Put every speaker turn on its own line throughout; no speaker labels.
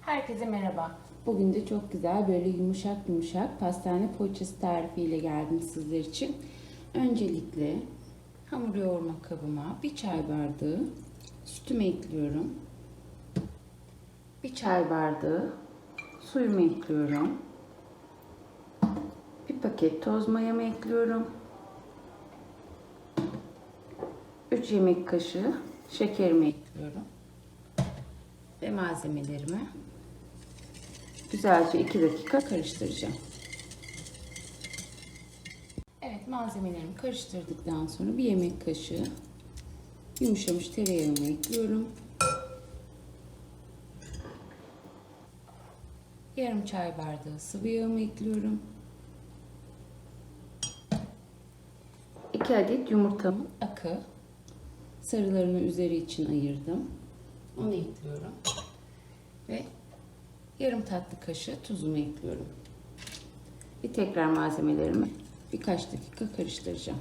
Herkese merhaba.
Bugün de çok güzel böyle yumuşak yumuşak pastane poğaçası tarifiyle geldim sizler için. Öncelikle hamur yoğurma kabıma bir çay bardağı sütümü ekliyorum. Bir çay bardağı suyumu ekliyorum. Bir paket toz mayamı ekliyorum. 3 yemek kaşığı şekerimi ekliyorum. Ve malzemelerimi güzelce 2 dakika karıştıracağım. Evet malzemelerimi karıştırdıktan sonra bir yemek kaşığı yumuşamış tereyağımı ekliyorum. Yarım çay bardağı sıvı yağımı ekliyorum. 2 adet yumurtamın akı sarılarını üzeri için ayırdım. Onu ekliyorum. Ve yarım tatlı kaşığı tuzumu ekliyorum. Bir tekrar malzemelerimi birkaç dakika karıştıracağım.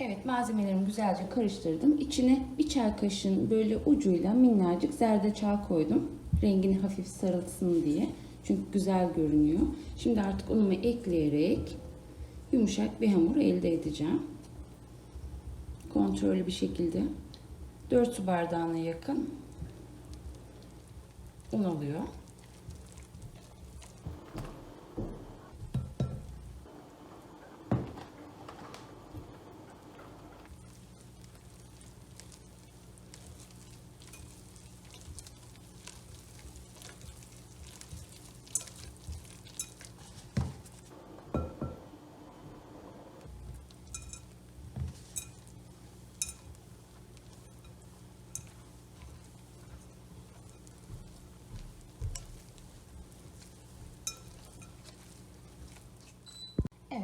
Evet malzemelerimi güzelce karıştırdım. İçine bir çay kaşığının böyle ucuyla minnacık zerdeçal koydum. Rengini hafif sarılsın diye. Çünkü güzel görünüyor. Şimdi artık unumu ekleyerek yumuşak bir hamur elde edeceğim. Kontrollü bir şekilde 4 su bardağına yakın un oluyor.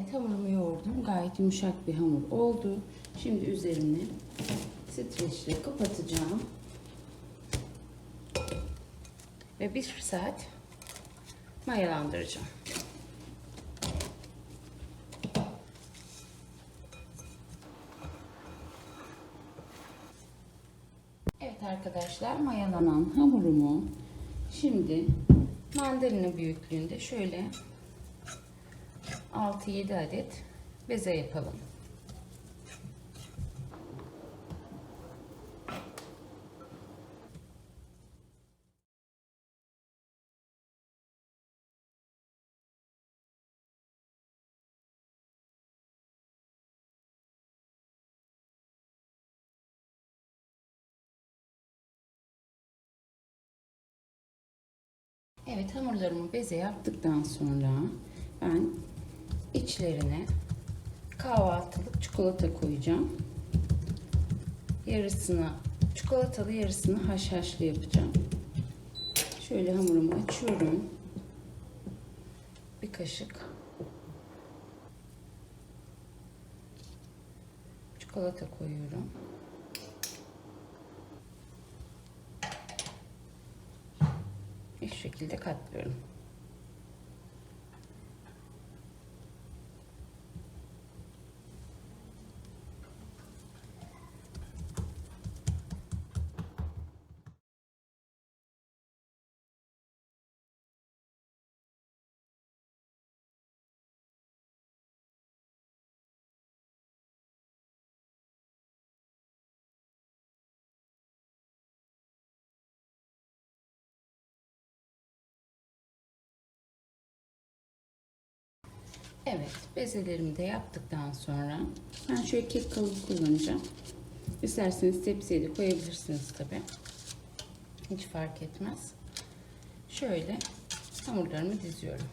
Evet hamurumu yoğurdum. Gayet yumuşak bir hamur oldu. Şimdi üzerini streçle kapatacağım. Ve bir saat mayalandıracağım. Evet arkadaşlar mayalanan hamurumu şimdi mandalina büyüklüğünde şöyle 6-7 adet beze yapalım. Evet hamurlarımı beze yaptıktan sonra ben içlerine kahvaltılık çikolata koyacağım. Yarısını çikolatalı yarısını haşhaşlı yapacağım. Şöyle hamurumu açıyorum. Bir kaşık çikolata koyuyorum. Şu şekilde katlıyorum. Evet, bezelerimi de yaptıktan sonra ben şöyle kek kalıbı kullanacağım. İsterseniz tepsiye de koyabilirsiniz tabi. Hiç fark etmez. Şöyle hamurlarımı diziyorum.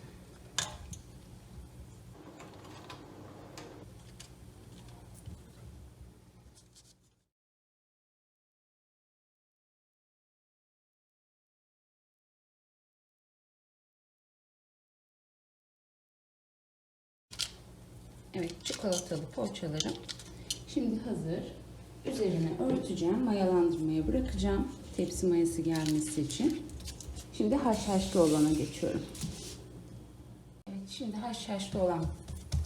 Evet, çikolatalı poğaçalarım şimdi hazır. Üzerine örteceğim, mayalandırmaya bırakacağım. Tepsi mayası gelmesi için. Şimdi haşhaşlı olana geçiyorum. Evet, şimdi haşhaşlı olan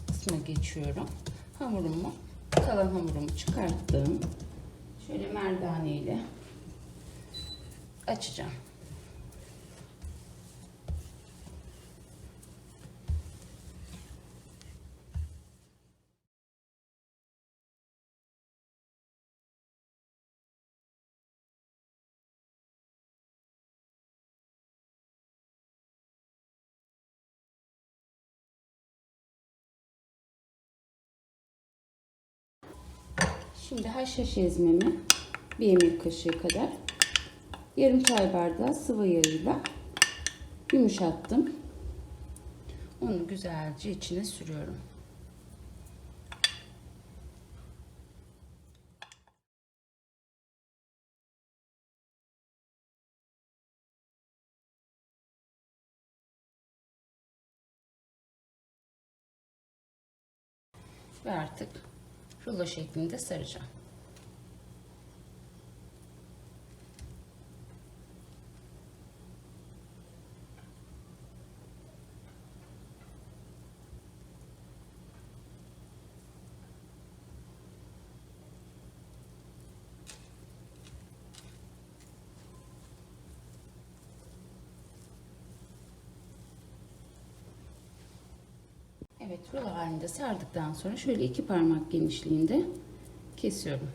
kısma geçiyorum. Hamurumu, kalan hamurumu çıkarttım. Şöyle merdane ile açacağım. Şimdi haşhaş ezmemi bir yemek kaşığı kadar yarım çay bardağı sıvı yağıyla yumuşattım. Onu güzelce içine sürüyorum. Ve artık rulo şeklinde saracağım. Evet, rulo halinde sardıktan sonra şöyle iki parmak genişliğinde kesiyorum.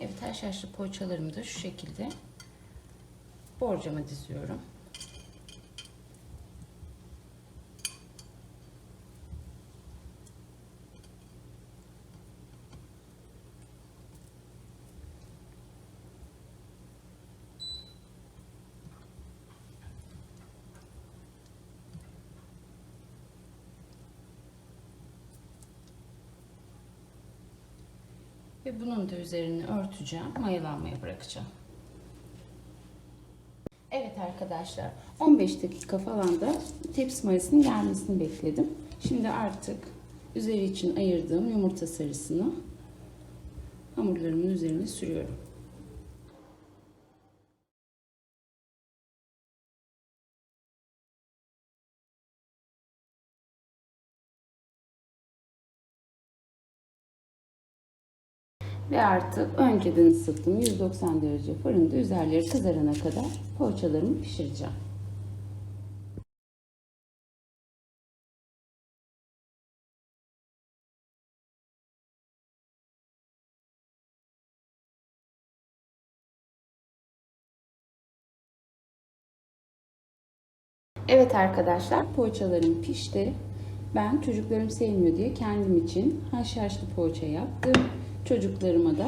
Evet, haşhaşlı poğaçalarımı da şu şekilde borcama diziyorum. Ve bunun da üzerini örteceğim. Mayalanmaya bırakacağım. Evet arkadaşlar 15 dakika falan da tepsi mayasının gelmesini bekledim. Şimdi artık üzeri için ayırdığım yumurta sarısını hamurlarımın üzerine sürüyorum. Ve artık önceden ısıttım 190 derece fırında üzerleri kızarana kadar poğaçalarımı pişireceğim. Evet arkadaşlar poğaçalarım pişti. Ben çocuklarım sevmiyor diye kendim için haşhaşlı poğaça yaptım. Çocuklarıma da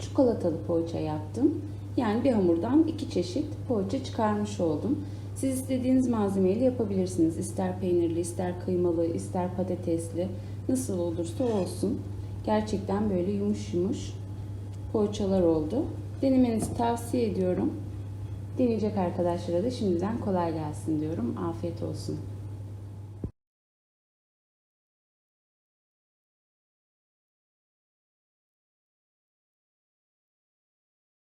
çikolatalı poğaça yaptım. Yani bir hamurdan iki çeşit poğaça çıkarmış oldum. Siz istediğiniz malzemeyle yapabilirsiniz. İster peynirli, ister kıymalı, ister patatesli. Nasıl olursa olsun. Gerçekten böyle yumuş yumuş poğaçalar oldu. Denemenizi tavsiye ediyorum. Deneyecek arkadaşlara da şimdiden kolay gelsin diyorum. Afiyet olsun.